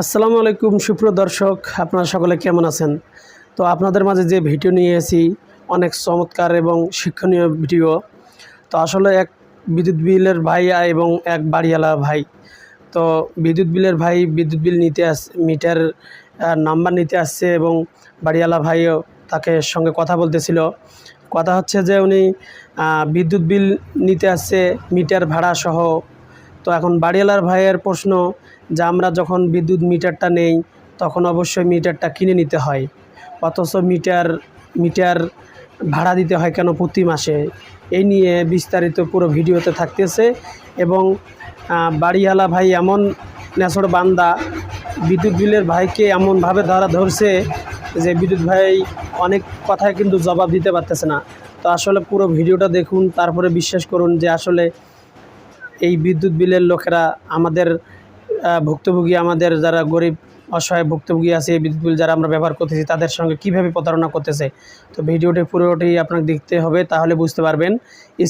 আসসালামু আলাইকুম, সুপ্রিয় দর্শক, আপনারা সকলে কেমন আছেন? তো আপনাদের মাঝে যে ভিডিও নিয়ে এসেছি, অনেক চমৎকার এবং শিক্ষণীয় ভিডিও। তো আসলে এক বিদ্যুৎ বিলের ভাই এবং এক বাড়িওয়ালা ভাই। তো বিদ্যুৎ বিলের ভাই বিদ্যুৎ বিল নিতে আস, মিটার নাম্বার নিতে আসছে এবং বাড়িওয়ালা ভাইও তাকে সঙ্গে কথা বলতেছিল। কথা হচ্ছে যে উনি বিদ্যুৎ বিল নিতে আসছে, মিটার ভাড়া সহ তো এখন বাড়িওয়ালার ভাইয়ের প্রশ্ন যে আমরা যখন বিদ্যুৎ মিটারটা নেই, তখন অবশ্যই মিটারটা কিনে নিতে হয়। অথচ মিটার মিটার ভাড়া দিতে হয় কেন প্রতি মাসে? এই নিয়ে বিস্তারিত পুরো ভিডিওতে থাকতেছে এবং বাড়িওয়ালা ভাই এমন নেছড় বান্দা, বিদ্যুৎ বিলের ভাইকে এমনভাবে ধরা ধরছে যে বিদ্যুৎ ভাই অনেক কথায় কিন্তু জবাব দিতে পারতেছে না। তো আসলে পুরো ভিডিওটা দেখুন, তারপরে বিশ্বাস করুন যে আসলে এই বিদ্যুৎ বিলের লোকেরা আমাদের ভুক্তভোগী আমাদের যারা গরিব অসহায় ভুক্তভোগী আছে এই বিদ্যুৎ বিল যারা আমরা ব্যবহার করতেছি তাদের সঙ্গে কীভাবে প্রতারণা করতেছে? তো ভিডিওটি পুরোটি আপনাকে দেখতে হবে তাহলে বুঝতে পারবেন।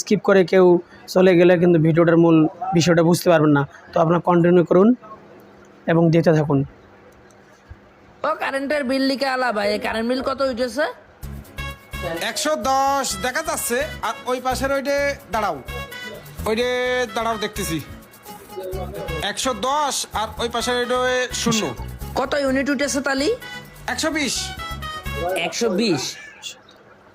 স্কিপ করে কেউ চলে গেলে কিন্তু ভিডিওটার মূল বিষয়টা বুঝতে পারবেন না। তো আপনারা কন্টিনিউ করুন এবং দেখতে থাকুন। ও কারেন্টের বিল লিখে আলা ভাই এই কারেন্ট বিল কত উঠেছে একশো দশ দেখা যাচ্ছে আর ওই পাশের ওইটে দাঁড়াও। ওইটে দাঁড়াও দেখতেছি। একশো দশ আর ওই পাশের শূন্য। কত ইউনিট উঠেছে তালি? একশো বিশ। একশো বিশ?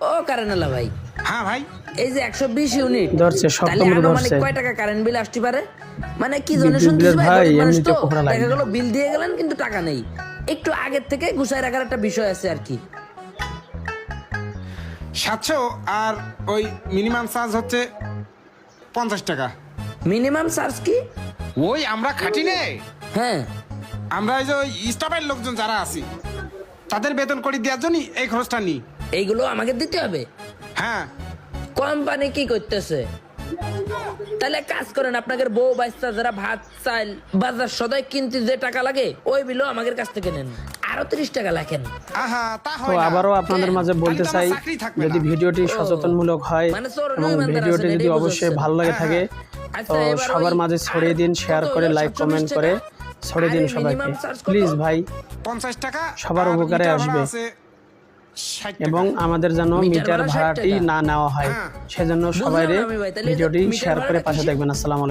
ও কারেন্ট আলা ভাই। হ্যাঁ ভাই। এই যে একশো বিশ ইউনিট ধরছে, সপ্তম ধরছে। কয় টাকা কারেন্ট বিল আসতে পারে? মানে কি বিদ্যুৎ শুনতেছি ভাই মানুষ তো দেখা। গেল বিল দিয়ে গেলেন কিন্তু টাকা নেই। একটু আগের থেকে গুছাই রাখার একটা বিষয় আছে আর কি। সাতশো আর ওই মিনিমাম চার্জ হচ্ছে পঞ্চাশ টাকা। মিনিমাম চার্জ কি? ওই আমরা খাটি নে। হ্যাঁ। আমরা এই যে ওই স্টাফের লোকজন যারা আছি তাদের বেতন করে দেওয়ার জন্য এই খরচটা নিই। এইগুলো আমাকে দিতে হবে? হ্যাঁ। কোম্পানি কি করতেছে? তাহলে কাজ করেন আপনাদের বউ বাচ্চা যারা ভাত চাল বাজার সদাই কিনতে যে টাকা লাগে ওই বিলও আমাদের কাছ থেকে নেন আরও তিরিশ টাকা আহা তা তো হয় না। আবারও আপনাদের মাঝে বলতে চাই চাকরি থাকবে যদি ভিডিওটি সচেতনমূলক হয় মানে চোর এবং নয় বান্দার ভিডিওটি যদি অবশ্যই। ভালো লাগে থাকে আচ্ছা, তো এবার সবার ওই মাঝে ছড়িয়ে দিন শেয়ার করে? লাইক 47 কমেন্ট করে ছড়িয়ে দিন আরে সবাইকে minimum charge কত? প্লিজ ভাই পঞ্চাশ টাকা সবার আর উপকারে মিটার ভাড়া আসবে। আছে 60 টাকা। এবং আমাদের যেন মিটার ভাড়াটি না নেওয়া হয়। হ্যাঁ। সেজন্য সবাই ভিডিওটি শেয়ার করে পাশে? দেখবেন আসসালামু আলাইকুম।